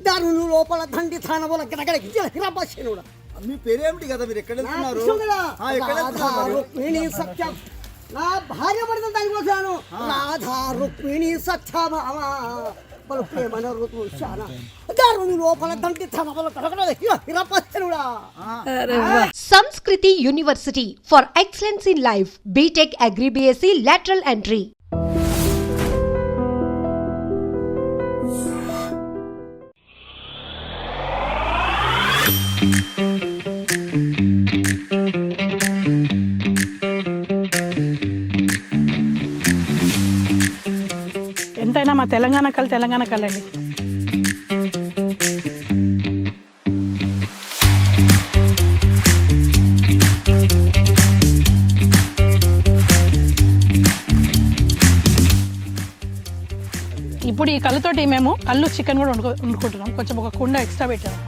దారులు లోపల దండి థానముల గిరగడ హిరబశనుడు. మీ పేరేమిటి కదా మీరు ఎక్కడ వెళ్తున్నారు? ఆ, ఎక్కడ వెళ్తున్నారు మరి? రుక్మిణి సత్యం. నా భార్య పడిన దానికి వచ్చాను. రాధా రుక్మిణి సత్యభామ బలు ప్రేమన ఋతుశాన దారుని లోపల దండి థానముల గిరగడ హిరబశనుడా. Samskriti University for excellence in life. BTech Agri BSc lateral entry. ఎంతైనా తెలంగాణ కళ తెలంగాణ కళండి ఇప్పుడు ఈ కళ్ళతోటి మేము కళ్ళు చికెన్ కూడా వండుకో వండుకుంటున్నాం. కొంచెం ఒక కుండ ఎక్స్ట్రా పెట్టాము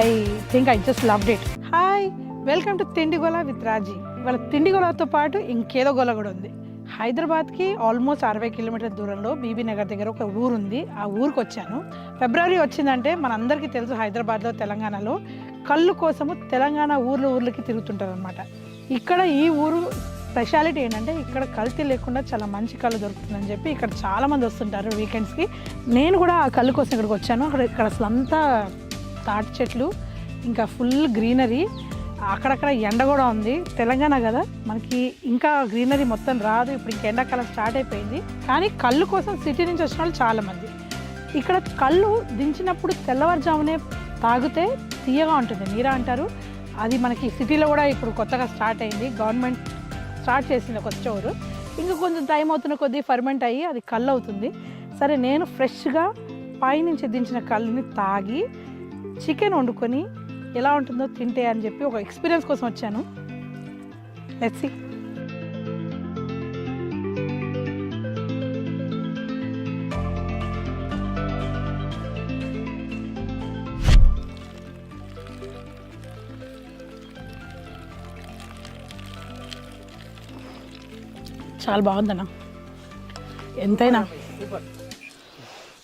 I think I just love it hi welcome to Tindigola with Raji. ఇవాళ తిండిగోలతో పాటు ఇంకేదో గొల కూడా ఉంది. హైదరాబాద్కి ఆల్మోస్ట్ అరవై కిలోమీటర్ల దూరంలో బీబీ నగర్ దగ్గర ఒక ఊరు ఉంది. ఆ ఊరికి వచ్చాను. ఫిబ్రవరి వచ్చిందంటే మనందరికీ తెలుసు హైదరాబాద్లో తెలంగాణలో కళ్ళు కోసము తెలంగాణ ఊర్లు ఊర్లకి తిరుగుతుంటారు అనమాట ఇక్కడ ఈ ఊరు స్పెషాలిటీ ఏంటంటే ఇక్కడ కల్తీ లేకుండా చాలా మంచి కళ్ళు దొరుకుతుందని చెప్పి ఇక్కడ చాలామంది వస్తుంటారు వీకెండ్స్కి. నేను కూడా ఆ కళ్ళు కోసం ఇక్కడికి వచ్చాను. అక్కడ ఇక్కడ అసలు అంతా తాటి చెట్లు ఇంకా ఫుల్ గ్రీనరీ అక్కడక్కడ ఎండ కూడా ఉంది. తెలంగాణ కదా మనకి ఇంకా గ్రీనరీ మొత్తం రాదు. ఇప్పుడు ఇంకా ఎండాకాలం స్టార్ట్ అయిపోయింది. కానీ కళ్ళు కోసం సిటీ నుంచి వచ్చిన వాళ్ళు చాలామంది. ఇక్కడ కళ్ళు దించినప్పుడు తెల్లవారుజామునే తాగితే తీయగా ఉంటుంది. నీరా అంటారు? అది మనకి సిటీలో కూడా ఇప్పుడు కొత్తగా స్టార్ట్ అయింది. గవర్నమెంట్ స్టార్ట్ చేసింది ఒక స్టోర్. ఇంకా కొంచెం టైం అవుతున్న కొద్దీ ఫర్మెంట్ అయ్యి అది కళ్ళు అవుతుంది. సరే నేను ఫ్రెష్గా పైనుంచి దించిన కళ్ళుని తాగి చికెన్ వండుకొని ఎలా ఉంటుందో తింటే అని చెప్పి ఒక ఎక్స్పీరియన్స్ కోసం వచ్చాను. లెట్సి చాలా బాగుందన్న. ఎంతైనా.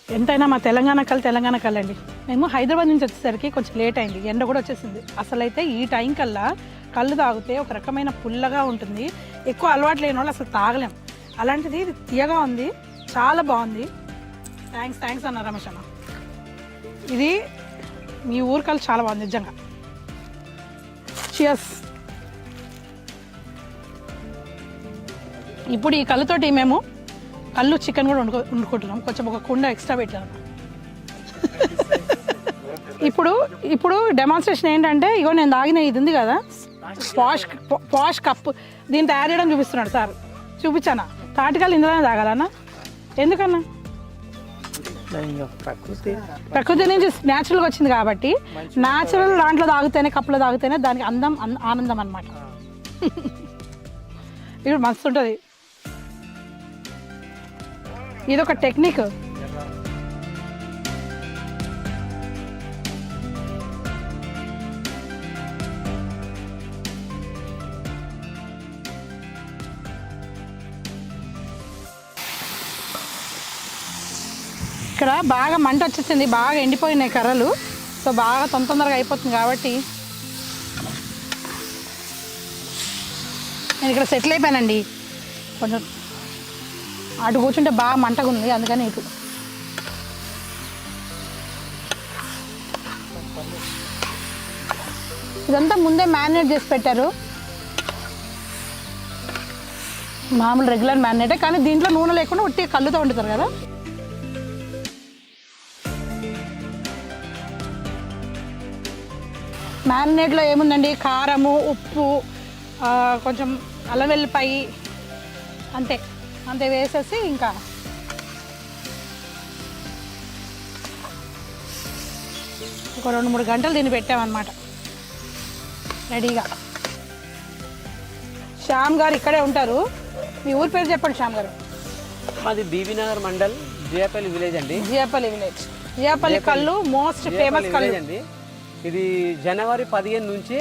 ఎంతైనా మా తెలంగాణ కళ తెలంగాణ కళ అండి. మేము హైదరాబాద్ నుంచి వచ్చేసరికి కొంచెం లేట్ అయింది. ఎండ కూడా వచ్చేసింది. అసలైతే ఈ టైం కల్లా కళ్ళు తాగితే ఒక రకమైన పుల్లగా ఉంటుంది. ఎక్కువ అలవాటు లేని వాళ్ళు అసలు తాగలేం. అలాంటిది ఇది తీయగా ఉంది. చాలా బాగుంది. థ్యాంక్స్ థ్యాంక్స్ అన్న రమేష్ అన్న. ఇది మీ ఊరు కళ్ళు చాలా బాగుంది నిజంగా. చియస్ ఇప్పుడు ఈ కళ్ళతోటి మేము కళ్ళు చికెన్ కూడా వండుకో వండుకుంటున్నాం. కొంచెం ఒక కుండ ఎక్స్ట్రా పెట్టాము ఇప్పుడు ఇప్పుడు డెమాన్స్ట్రేషన్ ఏంటంటే ఇగో నేను తాగిన ఇది ఉంది కదా పాష్ పాష్ కప్ దీన్ని తయారు చేయడం చూపిస్తున్నాడు సార్. చూపించానా? తాటికాలు ఇందులోనే తాగాలన్నా ఎందుకన్నా? ప్రకృతి నుంచి న్యాచురల్గా వచ్చింది కాబట్టి న్యాచురల్ దాంట్లో తాగితేనే కప్పులో తాగితేనే దానికి అందం ఆనందం అనమాట ఇప్పుడు మస్తు ఉంటుంది. ఇది ఒక టెక్నిక్ ఇక్కడ బాగా మంట వచ్చేసింది బాగా ఎండిపోయినాయి కర్రలు. సో బాగా తొందరగా అయిపోతుంది కాబట్టి నేను ఇక్కడ సెటిల్ అయిపోయానండి. కొంచెం అటు కూర్చుంటే బాగా మంటగా ఉంది అందుకని ఇటు. ఇదంతా ముందే మ్యారినేట్ చేసి పెట్టారు. మామూలు రెగ్యులర్ మ్యారినేటే కానీ దీంట్లో నూనె లేకుండా ఉట్టి కళ్ళుతో వండుతారు కదా. మ్యారినేట్లో ఏముందండి? కారము ఉప్పు కొంచెం అల్లం వెల్లిపాయి అంతే. అంతే వేసేసి ఇంకా. ఒక రెండు మూడు గంటలు దీన్ని పెట్టామన్నమాట. రెడీగా. శ్యామ్ గారు ఇక్కడే ఉంటారు. మీ ఊరి పేరు చెప్పండి శ్యామ్ గారు. మాది బీబీనగర్ మండల్ జేపల్లి విలేజ్ అండి. జియాపల్లి విలేజ్. జియాపల్లి కళ్ళు మోస్ట్ ఫేమస్ కళ్ళు. అండి. ఇది జనవరి పదిహేను నుంచి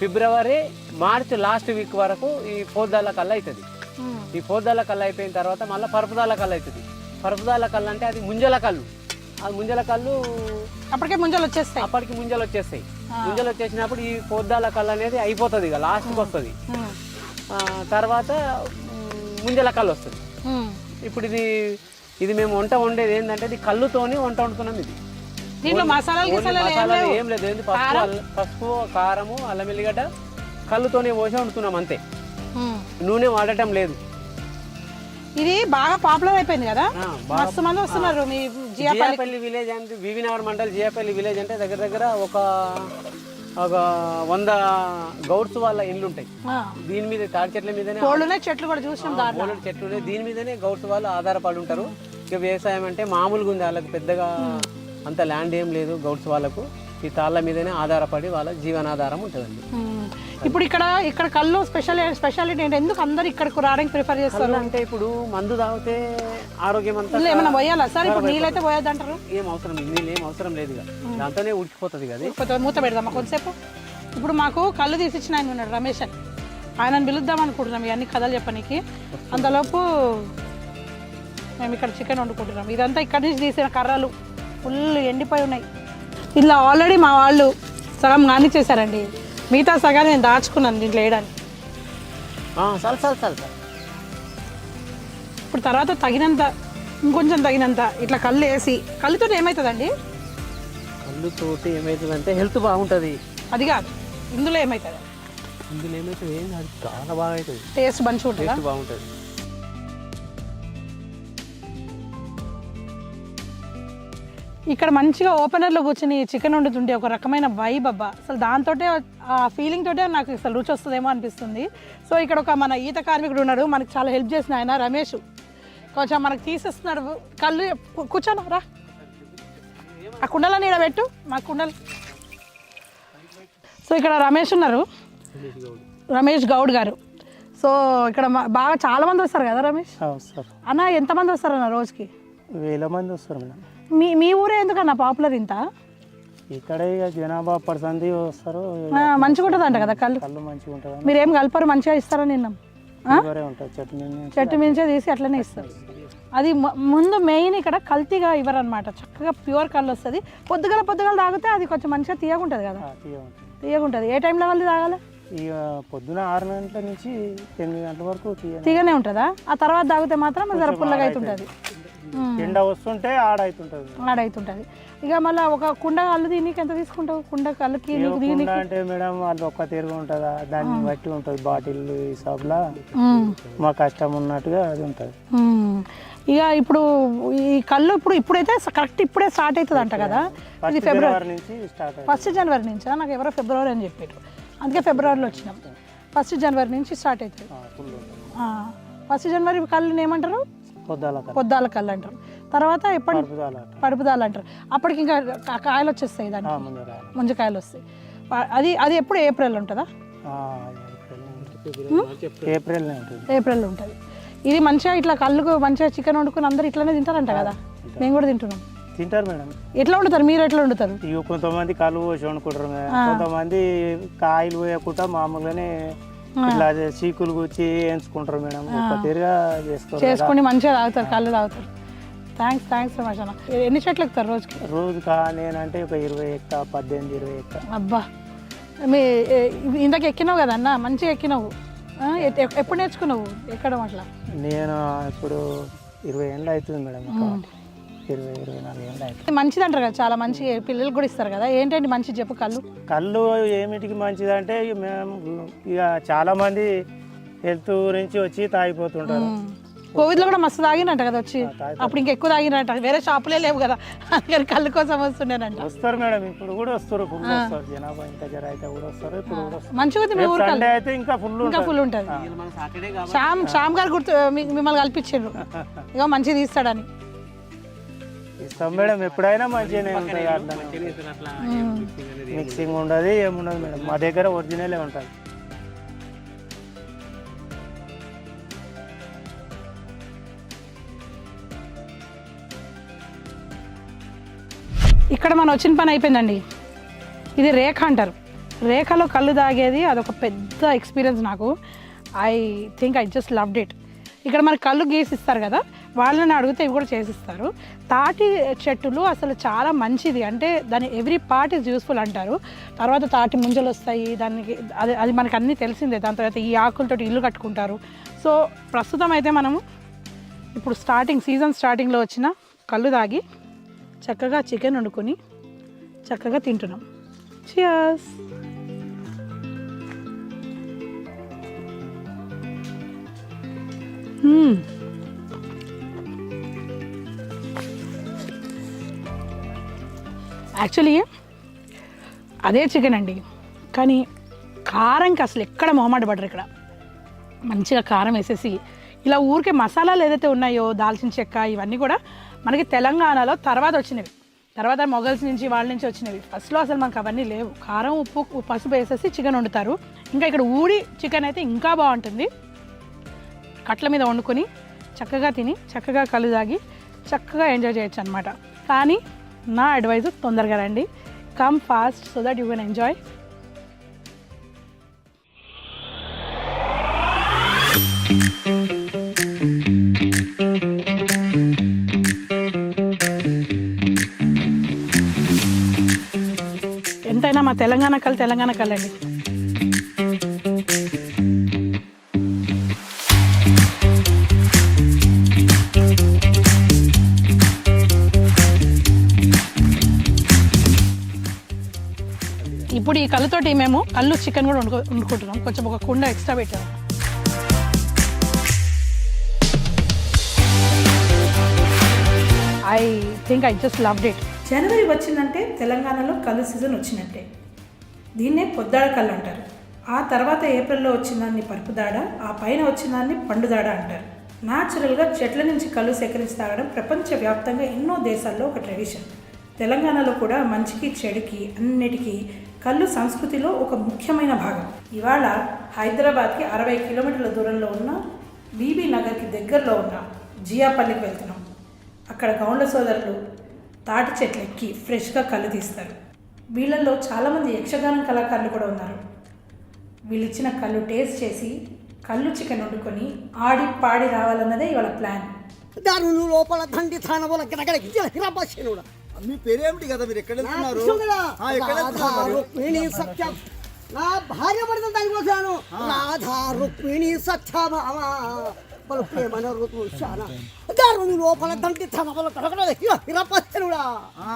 ఫిబ్రవరి మార్చ్ లాస్ట్ వీక్ వరకు ఈ పోద్దాల కల్లా అవుతుంది ఈ పోద్దాల కళ్ళు అయిపోయిన తర్వాత మళ్ళీ పరుపుదాల కళ్ళు అవుతుంది పరుపుదాల కళ్ళు అంటే అది ముంజల కళ్ళు ఆ ముంజల కళ్ళు అప్పటికే ముంజలు వచ్చేస్తాయి. అప్పటికి ముంజలు వచ్చేస్తాయి. ముంజలు వచ్చేసినప్పుడు ఈ పోద్దాల కళ్ళు అనేది అయిపోతుంది ఇక లాస్ట్కి వస్తుంది. తర్వాత ముంజల కళ్ళు వస్తుంది. ఇప్పుడు ఇది ఇది మేము వంట వండేది ఏంటంటే ఇది కళ్ళుతోని వంట వండుతున్నాం ఇది. దీంట్లో మసాలాలు ఏం మసాలాలు లేవు. ఏం లేదు. ఏంది? పసుపు పసుపు కారము అల్లం ఎల్లిగడ్డ కళ్ళుతోనే పోసి వండుతున్నాం అంతే. నూనె వాడటం లేదు. ఇది బాగా పాపులర్ అయిపోయింది కదా? మస్తు మంది వస్తున్నారు మీ జియాపల్లి విలేజ్ అంటే వివినగర్ మండల్ జియాపల్లి విలేజ్ అంటే దగ్గర దగ్గర ఒక ఒక వంద గౌడ్స్ వాళ్ళ ఇల్లు ఉంటాయి. దీని మీద తాడి చెట్ల మీదనే కోళ్ళునే చెట్లు కూడా చూసినాం చెట్లు దీని మీదనే గౌడ్స్ వాళ్ళు ఆధారపడి ఉంటారు. ఇక వ్యవసాయం అంటే మామూలుగా ఉంది వాళ్ళకి పెద్దగా అంత ల్యాండ్ ఏం లేదు గౌడ్స్ వాళ్ళకు. ఈ తాళ్ళ మీదనే ఆధారపడి వాళ్ళ జీవనాధారం ఉంటుందండి. ఇప్పుడు ఇక్కడ ఇక్కడ కళ్ళు స్పెషల్ స్పెషాలిటీ ఏంటి? ఎందుకు అందరు ఇక్కడికి రావడానికి ప్రిఫర్ చేస్తారు? అంటే ఇప్పుడు మందు తాగితే ఆరోగ్యం అంతా ఏమైనా పోయాలా? సార్ ఇప్పుడు నీళ్ళైతే పోయొద్దు అంటారు? ఏం అవసరం లేదు నీళ్ళు ఏం అవసరం లేదు దాంతోనే ఉడికిపోతుంది కదా మూత పెడదామా కొంతసేపు? ఇప్పుడు మాకు కళ్ళు తీసిచ్చిన ఆయన ఉన్నాడు రమేష్ అని. ఆయనను పిలుద్దాం అనుకుంటున్నాం ఇవన్నీ కథలు చెప్పనీకి. అంతలోపు మేము ఇక్కడ చికెన్ వండుకుంటున్నాం. ఇదంతా ఇక్కడ నుంచి తీసిన కర్రలు. ఫుల్ ఎండిపోయి ఉన్నాయి. ఇలా ఆల్రెడీ మా వాళ్ళు సగం కానిచ్చేసారండి మిగతా సగాన్ని నేను దాచుకున్నాను దీంట్లో వేయడానికి. చాలు చాలు చాలు చాలు. ఇప్పుడు తర్వాత తగినంత ఇంకొంచెం తగినంత ఇట్లా కళ్ళు వేసి కళ్ళుతో ఏమవుతుందండి కళ్ళుతోటి ఏమవుతుందంటే హెల్త్ బాగుంటుంది. అది కాదు ఇందులో ఏమవుతుంది ఇందులో ఏమవుతుంది చాలా బాగా అవుతుంది. టేస్ట్ మంచిగా ఉంటుందా బాగుంటుంది. ఇక్కడ మంచిగా ఓపెనర్లో కూర్చొని చికెన్ వండుతుంటే ఒక రకమైన వైబ్ అబ్బా. అసలు దాంతో ఆ ఫీలింగ్ తోటే నాకు అసలు రుచి వస్తుందేమో అనిపిస్తుంది. సో ఇక్కడ ఒక మన ఈత కార్మికుడు ఉన్నాడు మనకి చాలా హెల్ప్ చేసిన ఆయన రమేష్. కొంచెం మనకు తీసేస్తున్నాడు. కళ్ళు కూర్చోను రా. ఆ కుండలని ఈడ పెట్టు మా కుండలు. సో ఇక్కడ రమేష్ ఉన్నారు. రమేష్ గౌడ్ గారు. సో ఇక్కడ బాగా చాలా మంది వస్తారు కదా రమేష్? అన్న ఎంతమంది వస్తారు అన్న రోజుకి? వేల మంది వస్తారు మేడం. మీ మీ ఊరే ఎందుకన్నా పాపులర్ ఇంత? ఇక్కడ ఇక జనాభా పర్సంది వస్తారు. మంచిగా ఉంటుంది అంట కదా కళ్ళు? కళ్ళు మంచిగా ఉంటుంది మీరు ఏం కలపరు మంచిగా ఇస్తారని నిన్నాం? చెట్టు మించే తీసి అట్లనే ఇస్తారు. అది ముందు మెయిన్ ఇక్కడ కల్తీగా ఇవ్వరనమాట చక్కగా ప్యూర్ కళ్ళు వస్తుంది. పొద్దుగల పొద్దుగల తాగితే అది కొంచెం మంచిగా తీయగుంటుంది కదా? తీయగుంటుంది. ఏ టైంలో వాళ్ళు తాగాలి? ఇక పొద్దున ఆరు గంటల నుంచి ఎనిమిది గంటల వరకు తీయ తీయగానే ఉంటుందా? ఆ తర్వాత తాగితే మాత్రం జర పుల్లగా అవుతుంటుంది ఎండ వస్తుంటే ఆడైతుంటుంది. ఆడైతుంటుంది. ఇక మళ్ళీ ఒక కుండ కళ్ళు దీనికి ఎంత తీసుకుంటావు? కుండ కళ్ళకి దీనికి? అంటే మేడం వాళ్ళు ఒక్క తీరుగా ఉంటుందా? దాన్ని బట్టి ఉంటుంది బాటిల్ హిసాబ్లా. మా కష్టం ఉన్నట్టుగా అది ఉంటుంది. ఇక ఇప్పుడు ఈ కళ్ళు ఇప్పుడు ఇప్పుడైతే కరెక్ట్ ఇప్పుడే స్టార్ట్ అవుతుంది అంట కదా? ఇది ఫిబ్రవరి నుంచి ఫస్ట్ జనవరి నుంచా? నాకు ఎవరో ఫిబ్రవరి అని చెప్పారు అందుకే ఫిబ్రవరిలో వచ్చినాం. ఫస్ట్ జనవరి నుంచి స్టార్ట్ అవుతుంది ఫస్ట్ జనవరి కళ్ళని ఏమంటారు? పొద్దాల కళ్ళు అంటారు. తర్వాత ఎప్పటి పడుపుదాలు అంటారు. అప్పటికి ఇంకా కాయలు వచ్చేస్తాయి రాయాలి ముంజకాయలు. వస్తాయి. అది అది ఎప్పుడు ఏప్రిల్ ఉంటుందా? ఏప్రిల్ ఏప్రిల్ ఉంటుంది. ఇది మంచిగా ఇట్లా కళ్ళుకు మంచిగా చికెన్ వండుకుని అందరు ఇట్లానే తింటారంట కదా? మేము కూడా తింటున్నాం. తింటారు మేడం. ఎట్లా వండుతారు? మీరు ఎట్లా వండుతారు? ఇక కొంతమంది కళ్ళు పోసి వండుకుంటారు కొంతమంది కాయలు పోయకుండా మామూలుగానే ఇట్లా చీకులు కూర్చి వేయించుకుంటారు మేడం. తీరుగా చేసుకోరు. చేసుకొని మంచిగా తాగుతారు కళ్ళు తాగుతారు. థ్యాంక్స్ థ్యాంక్స్ రమేష్ అన్న. ఎన్ని చెట్లు ఎక్కుతారు రోజుకి? రోజు కా నేనంటే ఒక ఇరవై ఎక్క పద్దెనిమిది ఇరవై ఎక్క. అబ్బా. మీ ఇందాక ఎక్కినావు కదా అన్న మంచిగా ఎక్కినావు. ఎప్పుడు నేర్చుకున్నావు? ఎక్కడం అట్లా నేను ఇప్పుడు ఇరవై ఏళ్ళు అవుతుంది మేడం ఇరవై ఇరవై నాలుగు ఏళ్ళు అవుతుంది మంచిది అంటారు కదా చాలా మంచి పిల్లలు కూడా ఇస్తారు కదా ఏంటండి మంచి చెప్పు కళ్ళు? కళ్ళు ఏమిటికి మంచిదంటే మేము ఇక చాలా మంది హెల్త్ గురించి వచ్చి తాగిపోతుంటారు. కోవిడ్లో కూడా మస్తు తాగినట్ట కదా వచ్చి. అప్పుడు ఇంకా ఎక్కువ తాగినట్ట వేరే షాపులే లేవు కదా అందుకని కళ్ళు కోసం వస్తుండేనంట. వస్తారు మేడం ఇప్పుడు కూడా వస్తారు ఫుల్ వస్తారు. జనాభా ఇంత జర అయితే కూడా వస్తారు ఇప్పుడు కూడా వస్తారు. మంచిగా మీ ఊరు సండే అయితే ఇంకా ఫుల్ ఇంకా ఫుల్ ఉంటుంది. మన సాటర్డే శ్యామ్ శ్యామ్ గారు గుర్తు మిమ్మల్ని కల్పించారు ఇక మంచిగా తీస్తాడని. ఇస్తాం మేడం. ఎప్పుడైనా మంచిగానే ఉంటుంది అట్లా. మిక్సింగ్ ఉండదు ఏముండదు మేడం. మా దగ్గర ఒరిజినలే ఉంటుంది. ఇక్కడ మనం వచ్చిన పని అయిపోయిందండి. ఇది రేఖ అంటారు. రేఖలో కళ్ళు తాగేది అదొక పెద్ద ఎక్స్పీరియన్స్ నాకు. I think I just loved it ఇక్కడ మనకి కళ్ళు గీసిస్తారు కదా. వాళ్ళని అడిగితే ఇవి కూడా చేసిస్తారు. తాటి చెట్టులు అసలు చాలా మంచిది. అంటే దాని ఎవ్రీ పార్ట్ ఇస్ యూస్ఫుల్ అంటారు. తర్వాత తాటి ముంజలు వస్తాయి. దానికి అది అది మనకు అన్నీ తెలిసిందే. దాని తర్వాత ఈ ఆకులతోటి ఇల్లు కట్టుకుంటారు. సో ప్రస్తుతం అయితే మనము ఇప్పుడు స్టార్టింగ్ సీజన్ స్టార్టింగ్లో వచ్చిన కళ్ళు తాగి చక్కగా చికెన్ వండుకొని చక్కగా తింటున్నాం. చియర్స్ యాక్చువల్లీ అదే చికెన్ అండి. కానీ కారంకి అసలు ఎక్కడ మొహమాట పడరు ఇక్కడ. మంచిగా కారం వేసేసి ఇలా ఊరికే మసాలాలు ఏదైతే ఉన్నాయో దాల్చిన చెక్క ఇవన్నీ కూడా మనకి తెలంగాణలో తర్వాత వచ్చినవి. తర్వాత మొగల్స్ నుంచి వాళ్ళ నుంచి వచ్చినవి. ఫస్ట్లో అసలు మనకు అవన్నీ లేవు. కారం ఉప్పు పసుపు వేసేసి చికెన్ వండుతారు. ఇంకా ఇక్కడ ఊడి చికెన్ అయితే ఇంకా బాగుంటుంది. కట్ల మీద వండుకొని చక్కగా తిని చక్కగా కళ్ళు తాగి చక్కగా ఎంజాయ్ చేయొచ్చు అనమాట కానీ నా అడ్వైజ్ తొందరగా రండి. Come fast so that you can enjoy ఎంతైనా మా తెలంగాణ కళ తెలంగాణ కళ్ళండి ఇప్పుడు ఈ కళ్ళతోటి మేము కళ్ళు చికెన్ కూడా వండుకో వండుకుంటున్నాం. కొంచెం ఒక కుండ ఎక్స్ట్రా పెట్టాము I think I just love it. జనవరి వచ్చిందంటే తెలంగాణలో కళ్ళు సీజన్ వచ్చినట్టే. దీన్నే పొద్దాడ కళ్ళు అంటారు. ఆ తర్వాత ఏప్రిల్లో వచ్చిన దాన్ని పరుపుదాడ ఆ పైన వచ్చిన దాన్ని పండుదాడ అంటారు. న్యాచురల్గా చెట్ల నుంచి కళ్ళు సేకరించి తాగడం ప్రపంచవ్యాప్తంగా ఎన్నో దేశాల్లో ఒక ట్రెడిషన్. తెలంగాణలో కూడా మంచికి చెడుకి అన్నిటికీ కళ్ళు సంస్కృతిలో ఒక ముఖ్యమైన భాగం. ఇవాళ హైదరాబాద్కి అరవై కిలోమీటర్ల దూరంలో ఉన్న బీబీ నగర్కి దగ్గరలో ఉన్న జియాపల్లికి వెళ్తున్నాం. అక్కడ గౌండ్ల సోదరులు తాటి చెట్లు ఎక్కి ఫ్రెష్గా కళ్ళు తీస్తారు. వీళ్ళల్లో చాలామంది యక్షగానం కళాకారులు కూడా ఉన్నారు. వీళ్ళిచ్చిన కళ్ళు టేస్ట్ చేసి కళ్ళు చికెన్ వండుకొని ఆడి పాడి రావాలన్నదే ఇవాళ ప్లాన్. దాని లోపల దండి తానబోల మీ పేరేమిటి కదా మీరు ఎక్కడ వెళ్తున్నారు? ఎక్కడ వెళ్తున్నారు రాధా మరి? రుక్మిణి సత్యం. నా భార్య పడితే దానికోసాను రాధా రుక్మిణి సత్యభామ. బలు ప్రేమన ఋతు శాన. దారుని లోపల తనబల కడగడ హిరాపాశనుడా ఆ,